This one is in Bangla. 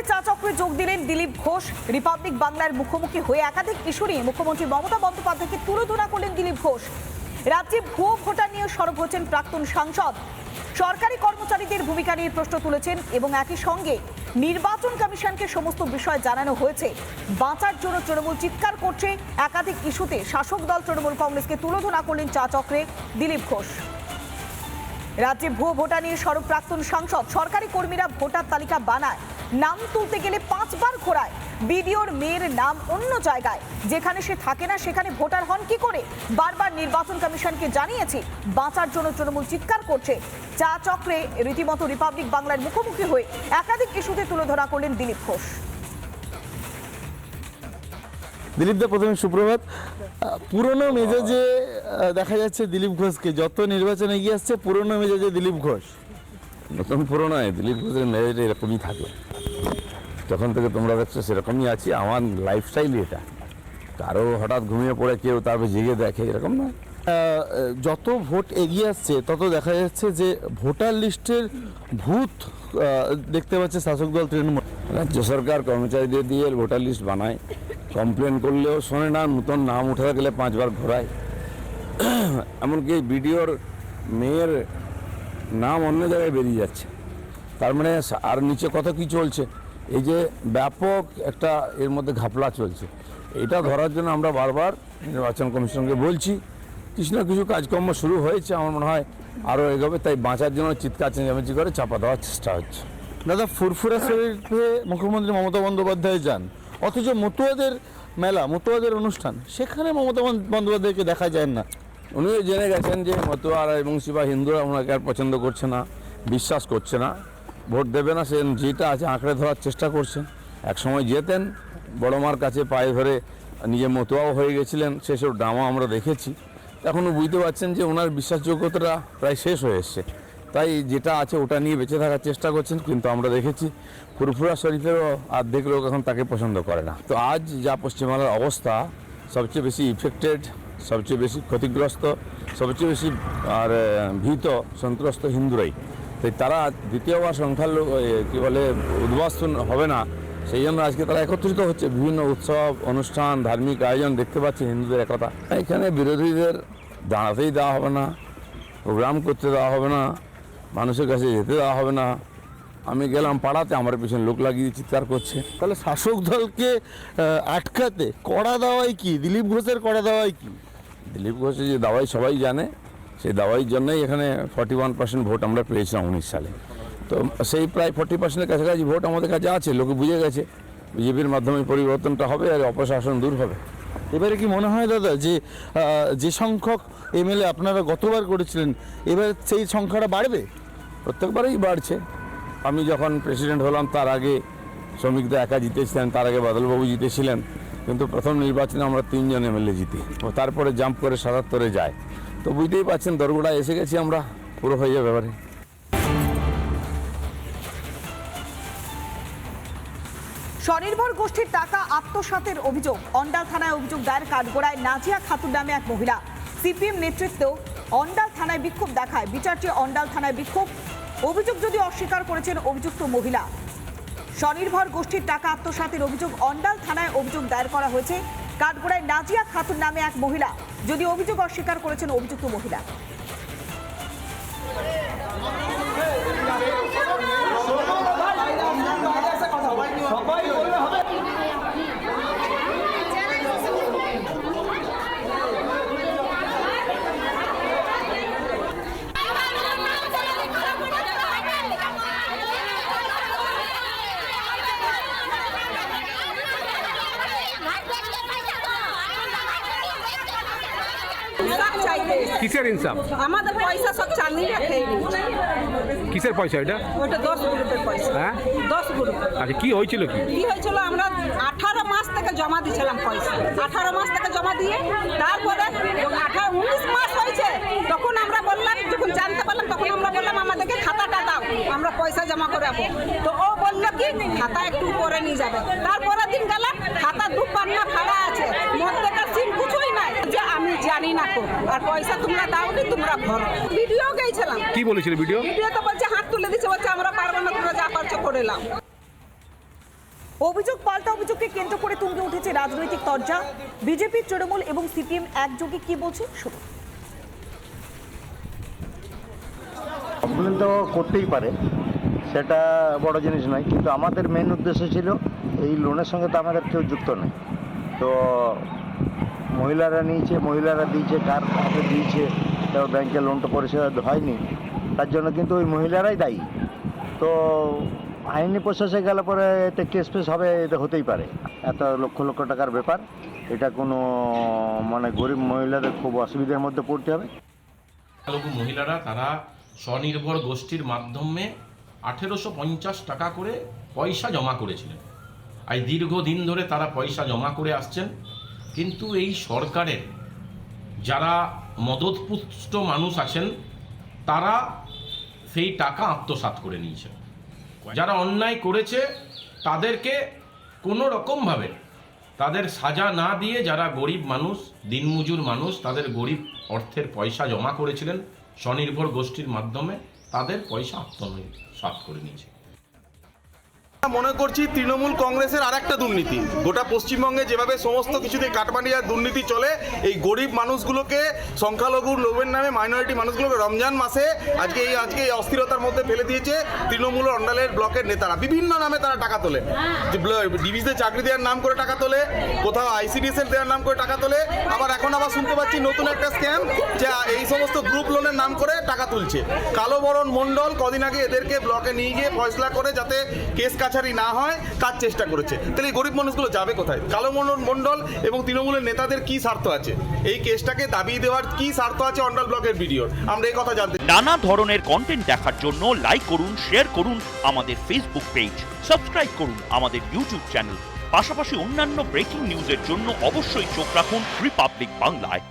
করে চা চক্রে যোগ দিলেন দিলীপ ঘোষ। রিপাবলিক বাংলার মুখোমুখি হয়ে একাধিক ইস্যু নিয়ে মুখ্যমন্ত্রী মমতা বন্দ্যোপাধ্যায়কে তুলোধনা করলেন দিলীপ ঘোষ। রাজ্যে ভুয়ো ভোটার নিয়ে সরব হচ্ছেন প্রাক্তন সাংসদ। সরকারি কর্মচারীদের ভূমিকা নিয়ে প্রশ্ন তুলেছেন এবং একই সঙ্গে নির্বাচন কমিশনকে সমস্ত বিষয় জানানো হয়েছে। বাঁচার জন্য তৃণমূল চিৎকার করছে। একাধিক ইস্যুতে শাসক দল তৃণমূল কংগ্রেসকে তুলোধনা করলেন চা চক্রে দিলীপ ঘোষ। রাজ্যে ভুয়ো ভোটার নিয়ে সরব প্রাক্তন সাংসদ। সরকারি কর্মীরা ভোটার তালিকা বানায়। নাম তুলতে গেলে পাঁচবার ঘোরায়। বিডিওর মেয়ের নাম অন্য জায়গায়। যেখানে সে থাকে না সেখানে ভোটার হন কি করে? বারবার নির্বাচন কমিশনকে জানিয়েছি বাঁচার জন্য তৃণমূল চিৎকার করছে। চা চক্রে রীতিমতো রিপাবলিক বাংলার মুখোমুখি হয়ে একাধিক ইস্যুতে তুলে ধরা করলেন দিলীপ ঘোষ। দিলীপদা প্রথমে সুপ্রভাত। পুরনো মেজাজে দেখা যাচ্ছে দিলীপ ঘোষকে যত নির্বাচনে এগিয়ে আসছে পুরনো মেজাজে দিলীপ ঘোষ। নতুন পুরনো দিলীপ ঘোষের মেজাজটা এরকমই থাকে। যখন থেকে তোমরা দেখছ সেরকমই আছি। আমার লাইফস্টাইলই এটা। কারও হঠাৎ ঘুমিয়ে পড়ে কেউ তারপর জেগে দেখে এরকম না? যত ভোট এগিয়ে আসছে তত দেখা যাচ্ছে যে ভোটার লিস্টের ভূত দেখতে পাচ্ছে শাসক দল তৃণমূল। রাজ্য সরকার কর্মচারীদের দিয়ে ভোটার লিস্ট বানায়। কমপ্লেন করলেও শোনে না নতুন নাম উঠে গেলে পাঁচবার ঘোরায়। এমনকি বিডিওর মেয়ের নাম অন্য জায়গায় বেরিয়ে যাচ্ছে। তার মানে আর নিচে কত কি চলছে? এই যে ব্যাপক একটা এর মধ্যে ঘাপলা চলছে। এটা ধরার জন্য আমরা বারবার নির্বাচন কমিশনকে বলছি কিছু না কিছু কাজকর্ম শুরু হয়েছে আমার মনে হয় আরও এগোবে তাই বাঁচার জন্য চিৎকার চেঁচামেচি করে চাপা দেওয়ার চেষ্টা হচ্ছে। দাদা ফুরফুরা শরীফে মুখ্যমন্ত্রী মমতা বন্দ্যোপাধ্যায় যান অথচ মতুয়াদের মেলা মতুয়াদের অনুষ্ঠান সেখানে মমতা বন্দ্যোপাধ্যায়কে দেখা যায় না। উনিও জেনে গেছেন যে মতুয়ারা এবং শিবা হিন্দুরা ওনাকে আর পছন্দ করছে না বিশ্বাস করছে না। ভোট দেবে না সে যেটা আছে, আঁকড়ে ধরার চেষ্টা করছেন। এক সময় যেতেন, বড় মার কাছে পায়ে ধরে নিজে মতুয়াও হয়ে গেছিলেন, সেসব ড্রামা আমরা দেখেছি। এখনও বুঝতে পারছেন যে ওনার বিশ্বাসযোগ্যতাটা প্রায় শেষ হয়ে এসছে। তাই যেটা আছে ওটা নিয়ে বেঁচে থাকার চেষ্টা করছেন, কিন্তু আমরা দেখেছি ফুরফুরা শরীফেরও অর্ধেক লোক এখন তাকে পছন্দ করে না। তো আজ যা পশ্চিমবাংলার অবস্থা, সবচেয়ে বেশি ইফেক্টেড সবচেয়ে বেশি ক্ষতিগ্রস্ত, সবচেয়ে বেশি আর ভীত, সন্ত্রস্ত হিন্দুরাই। তাই তারা দ্বিতীয়বার সংখ্যালঘু কী বলে, উদ্বাস্তু হবে না। সেই জন্য আজকে তারা একত্রিত হচ্ছে। বিভিন্ন উৎসব, অনুষ্ঠান, ধার্মিক আয়োজন দেখতে পাচ্ছি হিন্দুদের একতা। এখানে বিরোধীদের দাঁড়াতেই দেওয়া হবে না, প্রোগ্রাম করতে দেওয়া হবে না, মানুষের কাছে যেতে দেওয়া হবে না। আমি গেলাম পাড়াতে, আমার পিছনে লোক লাগিয়ে চিৎকার করছে। তাহলে শাসক দলকে আটকাতে কড়া দেওয়াই কি? দিলীপ ঘোষের কড়া দেওয়াই কি? দিলীপ ঘোষের যে দাওয়াই সবাই জানে। সেই দাওয়াইয়ের জন্যই এখানে ফর্টি ওয়ান পার্সেন্ট ভোট আমরা পেয়েছিলাম উনিশ সালে। তো সেই প্রায় ফর্টি পার্সেন্টের কাছাকাছি ভোট আমাদের কাছে আছে লোকে বুঝে গেছে। বিজেপির মাধ্যমে পরিবর্তনটা হবে আর অপশাসন দূর হবে। এবারে কি মনে হয় দাদা যে যে সংখ্যক এমএলএ আপনারা গতবার করেছিলেন এবার সেই সংখ্যাটা বাড়বে? প্রত্যেকবারেই বাড়ছে। আমি যখন প্রেসিডেন্ট হলাম তার আগে শ্রমিকদা একা জিতেছিলেন তার আগে বাদলবাবু জিতেছিলেন। কিন্তু প্রথম নির্বাচনে আমরা তিনজন এমএলএ জিতি। ও তারপরে জাম্প করে সাতাত্তরে যায়। তো বুঝতেই পারছেন দরগোড়া এসে গেছি আমরা। পুরো হয়ে যাবে এবারে। স্বনির্ভর গোষ্ঠীর টাকা আত্মসাতের অভিযোগ। অন্ডাল থানায় অভিযোগ দায়ের কাঠগোড়ায় নাজিয়া খাতুন নামে এক মহিলা। সিপিএম নেতৃত্ব অন্ডাল থানায় বিক্ষোভ দেখায়। বিচার চেয়ে অন্ডাল থানায় বিক্ষোভ। অভিযোগ যদি অস্বীকার করেছেন অভিযুক্ত মহিলা। স্বনির্ভর গোষ্ঠীর টাকা আত্মসাতের অভিযোগ, অন্ডাল থানায় অভিযোগ দায়ের করা হয়েছে। কাঠগোড়ায় নাজিয়া খাতুন নামে এক মহিলা। যদি অভিযোগ অস্বীকার করেছেন অভিযুক্ত মহিলা ইনসাফ চাইতে কিসের ইনসাম আমাদের পয়সা সব চালিয়ে রেখে কিসের পয়সা এটা? ওটা দশ গ্রুপের পয়সা। হ্যাঁ? দশ গ্রুপ আচ্ছা কি হয়েছিল কি? কি হয়েছিল আমরা আঠারো মাস থেকে জমা দিয়েছিলাম পয়সা। আঠারো মাস থেকে জমা দিয়ে তারপরে আঠারো উনিশ মাস হয়েছে তখন আমরা বললাম যখন জানতে পারলাম তখন আমরা বললাম আমাদেরকে খাতাটা দাও আমরা পয়সা জমা করাবো তো ও বলল কি খাতা একটু পরে নিয়ে যাবে তারপরের দিন গেলাম খাতা দু পান্না ফাড়া আছে মধ্যেকার সিন কিছুই নাই যে না কো আর পয়সা তোমরা দাওনি তোমরা ঘর ভিডিও গেছিলাম কি বলেছিল ভিডিও? ভিডিও তো বলছে হাত তুলে দিচ্ছে বলছে আমরা পারব না তোমরা যা পারছ করে নাও। অভিযোগ পাল্টা অভিযোগকে কেন্দ্র করে তুঙ্গে উঠেছে রাজনৈতিক তরজা। বিজেপি তৃণমূল এবং সিপিএম একযোগে কি বলছে? শুনুন। কমপ্লেন তো করতেই পারে সেটা বড় জিনিস নয় কিন্তু আমাদের মেন উদ্দেশ্য ছিল এই লোনের সঙ্গে তো আমাদের কেউ যুক্ত নেই তো মহিলারা নিয়েছে, মহিলারা দিয়েছে কার হাতে দিয়েছে তো ব্যাংকে লোনটা পরিশোধ হয়নি। তার জন্য কিন্তু ওই মহিলারাই দায়ী। তো আইনি প্রসেসে গেলে পরে এতে কেস ফেস হবে এটা হতেই পারে। এত লক্ষ লক্ষ টাকার ব্যাপার। এটা কোনো মানে গরিব মহিলাদের খুব অসুবিধার মধ্যে পড়তে হবে। মহিলারা, তারা স্বনির্ভর গোষ্ঠীর মাধ্যমে আঠেরোশো পঞ্চাশ টাকা করে পয়সা জমা করেছিলেন। আর দীর্ঘদিন ধরে তারা পয়সা জমা করে আসছেন। কিন্তু এই সরকারের যারা মদতপুষ্ট মানুষ আছেন তারা সেই টাকা আত্মসাৎ করে নিয়েছেন যারা অন্যায় করেছে তাদেরকে কোনো রকমভাবে তাদের সাজা না দিয়ে যারা গরিব মানুষ দিনমজুর মানুষ তাদের গরিব অর্থের পয়সা জমা করেছিলেন স্বনির্ভর গোষ্ঠীর মাধ্যমে তাদের পয়সা আত্মসাৎ করে নিয়েছে। মনে করছি তৃণমূল কংগ্রেসের আর একটা দুর্নীতি। গোটা পশ্চিমবঙ্গে যেভাবে সমস্ত কিছুতে কাটমানি আর দুর্নীতি চলে, এই গরিব মানুষগুলোকে, সংখ্যালঘু লোভের নামে মাইনরিটি মানুষগুলোকে রমজান মাসে আজকে এই আজকে এই অস্থিরতার মধ্যে ফেলে দিয়েছে তৃণমূল অন্ডালের ব্লকের নেতারা। বিভিন্ন নামে তারা টাকা তোলে। ডিভিসিতে চাকরি দেওয়ার নাম করে টাকা তোলে, কোথাও আইসিডিএস এর দেওয়ার নাম করে টাকা তোলে, আবার এখন আবার শুনতে পাচ্ছি নতুন একটা স্ক্যাম যে এই সমস্ত গ্রুপ লোনের নাম করে টাকা তুলছে। কালো বরণ মণ্ডল কদিন আগে এদেরকে ব্লকে নিয়ে গিয়ে ফয়সলা করে যাতে কেস কাছারি না হয় তার চেষ্টা করেছে। তাহলে এই গরিব মানুষগুলো যাবে কোথায়? কালো মণ্ডল এবং তৃণমূলের নেতাদের কি স্বার্থ আছে? এই কেসটাকে দাবি দেওয়ার কি স্বার্থ আছে অন্ডাল ব্লকের ভিডিওর? আমরা এই কথা জানতে নানা ধরনের কন্টেন্ট দেখার জন্য লাইক করুন শেয়ার করুন আমাদের ফেসবুক পেজ সাবস্ক্রাইব করুন আমাদের ইউটিউব চ্যানেল পাশাপাশি অন্যান্য ব্রেকিং নিউজের জন্য অবশ্যই চোখ রাখুন রিপাবলিক বাংলায়